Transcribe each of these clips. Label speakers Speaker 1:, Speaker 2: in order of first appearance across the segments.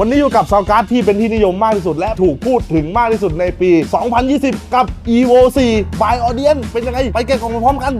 Speaker 1: วันนี้อยู่กับซาวการ์ดที่เป็นที่นิยมมากที่สุด และถูกพูดถึงมากที่สุดในปี 2020 กับ EVO 4 by Audience เป็นยังไง ไปแกะกล่องพร้อมกัน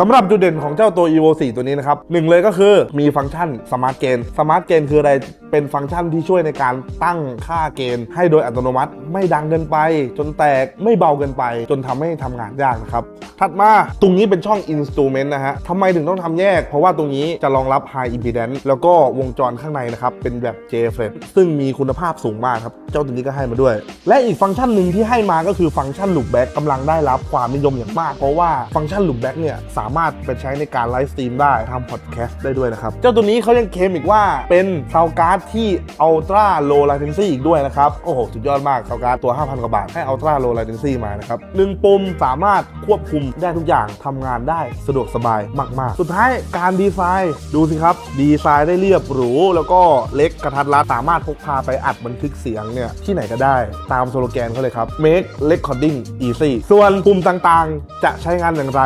Speaker 1: สำหรับจุดเด่นของเจ้าตัว evo 4 ตัวนี้นะครับหนึ่งเลยก็คือมีฟังก์ชัน smart gain smart gain คืออะไรเป็นฟังก์ชันที่ช่วยในการตั้งค่าเกณฑ์ให้โดยอัตโนมัติ ไม่ดังเกินไป จนแตกไม่เบาเกินไป จนทำให้ทำงานยากนะครับถัดมาตรงนี้เป็นช่อง instrument นะฮะทำไมถึงต้องทำแยก เพราะว่าตรงนี้จะรองรับ high impedance แล้วก็วงจรข้างในนะครับเป็นแบบ J f r e t ซึ่งมีคุณภาพสูงมากครับ เจ้าตัวนี้ก็ให้มาด้วย และอีกฟังก์ชันหนึ่งที่ให้มาก็คือฟังก์ชัน loop back กำลังได้รับความนิยมอย่างมาก เพราะว่าฟังก์ชัน loop back เนี่ยสามารถไปใช้ในการไลฟ์สตรีมได้ทำพอดแคสต์ได้ด้วยนะครับ เจ้าตัวนี้เขายังเคลมอีกว่าเป็นซาวการ์ดที่ ultra low latency อีกด้วยนะครับ โอ้โห สุดยอดมากซาวการ์ดตัว 5,000 กว่าบาท ให้ ultra low latency มานะครับหนึ่งปุ่มสามารถควบคุมได้ทุกอย่างทำงานได้สะดวกสบายมากๆ สุดท้ายการดีไซน์ดูสิครับ ดีไซน์ได้เรียบหรู แล้วก็เล็กกระทัดรัดสามารถพกพาไปอัดบันทึกเสียงเนี่ยที่ไหนก็ได้ตามสโลแกนเขาเลยครับ make recording easy ส่วนปุ่มต่างๆ จะใช้งานอย่างไร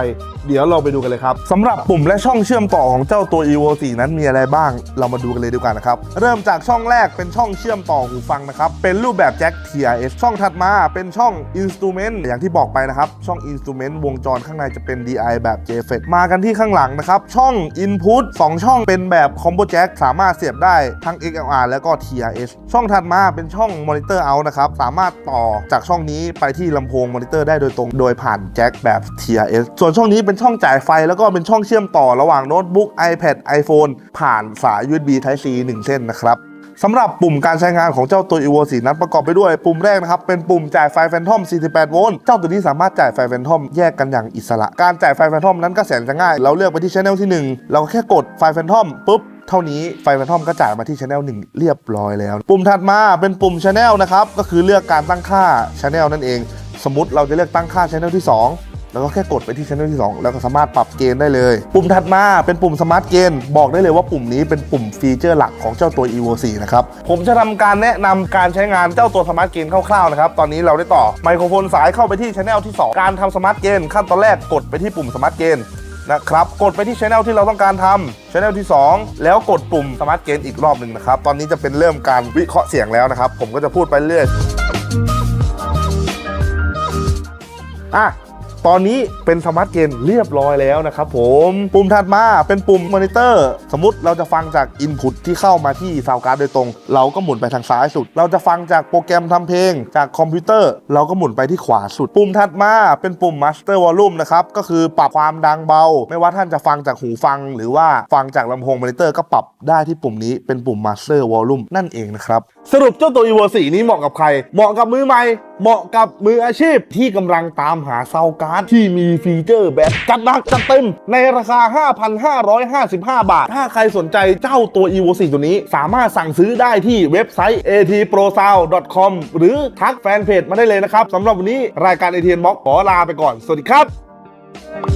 Speaker 1: เดี๋ยวเราไปดูกันเลยครับสำหรับปุ่มและช่องเชื่อมต่อของเจ้าตัว evo 4 นั้นมีอะไรบ้าง เรามาดูกันเลยดีกว่านะครับเริ่มจากช่องแรกเป็นช่องเชื่อมต่อหูฟังนะครับเป็นรูปแบบแจ็ค TRS ช่องถัดมาเป็นช่อง instrument อย่างที่บอกไปนะครับช่อง instrument วงจรข้างในจะเป็น DI แบบ JFET มากันที่ข้างหลังนะครับช่อง input 2 ช่องเป็นแบบ combo jack สามารถเสียบได้ทั้ง XLR แล้วก็ TRS ช่องถัดมาเป็นช่อง monitor out นะครับสามารถต่อจากช่องนี้ไปที่ลำโพงมอนิเตอร์ได้โดยตรง โดยผ่านแจ็คแบบ TRS ส่วนช่องนี้เป็นช่องจ่ายไฟแล้วก็เป็นช่องเชื่อมต่อระหว่างโน้ตบุ๊ก iPad iPhone ผ่านสาย USB Type C 1 เส้นนะครับสำหรับปุ่มการใช้งานของเจ้าตัว evo 4นั้นประกอบไปด้วยปุ่มแรกนะครับ เป็นปุ่มจ่ายไฟแฟนทอม 48 โวลต์เจ้าตัวนี้สามารถจ่ายไฟแฟนทอมแยกกันอย่างอิสระ การจ่ายไฟแฟนทอมนั้นก็แสนจะง่าย เราเลือกไปที่ช anel ที่ 1 เราก็แค่กดไฟแฟนทอมปุ๊บเท่านี้ไฟแฟนทอมก็จ่ายมาที่ช anel 1 เรียบร้อยแล้ว ปุ่มถัดมาเป็นปุ่มช anel นะครับก็คือเลือกการตั้งค่าช anel นั่นเอง สมมติเราจะเลือกตั้งค่าช anel ที่ 2 แล้วก็แค่กดไปที่ช anel ที่ 2 แล้วก็สามารถปรับเกณฑ์ได้เลย ปุ่มถัดมาเป็นปุ่ม Smart Gain บอกได้เลยว่าปุ่มนี้เป็นปุ่มฟีเจอร์หลักของเจ้าตัว evo 4นะครับ ผมจะทำการแนะนำการใช้งานเจ้าตัว Smart Gain คร่าวๆนะครับ ตอนนี้เราได้ต่อไมโครโฟนสายเข้าไปที่ช anel ที่ 2 การทำ Smart Gain ขั้นตอนแรกกดไปที่ปุ่ม Smart Gain นะครับกดไปที่ช anel ที่เราต้องการทำช anel ที่ 2 แล้วกดปุ่ม Smart Gain อีกรอบหนึ่งนะครับ ตอนนี้จะเป็นเริ่มการวิเคราะห์เสียงแล้วนะครับ ผมก็จะพูดไปเรื่อยอะ ตอนนี้เป็นสมาร์ทเกนเรียบร้อยแล้วนะครับผมปุ่มถัดมาเป็นปุ่มมอนิเตอร์ สมมติเราจะฟังจาก Input ที่เข้ามาที่ซาวการ์ดโดยตรง เราก็หมุนไปทางซ้ายสุด เราจะฟังจากโปรแกรมทำเพลง จากคอมพิวเตอร์ เราก็หมุนไปที่ขวาสุด ปุ่มถัดมาเป็นปุ่ม Master Volume นะครับก็คือปรับความดังเบา ไม่ว่าท่านจะฟังจากหูฟัง หรือว่าฟังจากลำโพงมอนิเตอร์ก็ปรับได้ที่ปุ่มนี้เป็นปุ่ม Master Volume นั่นเองนะครับสรุปเจ้าตัว evo 4นี้เหมาะกับใคร เหมาะกับมือใหม่เหมาะกับมืออาชีพที่กำลังตามหาซาวการ์ดที่มีฟีเจอร์แบบจัดหนักจัดเต็ม ในราคา 5,555 บาท ถ้าใครสนใจเจ้าตัว evo 4 ตัวนี้ สามารถสั่งซื้อได้ที่เว็บไซต์ atprosound.com หรือทักแฟนเพจมาได้เลยนะครับสำหรับวันนี้รายการ ATN Box ขอลาไปก่อน สวัสดีครับ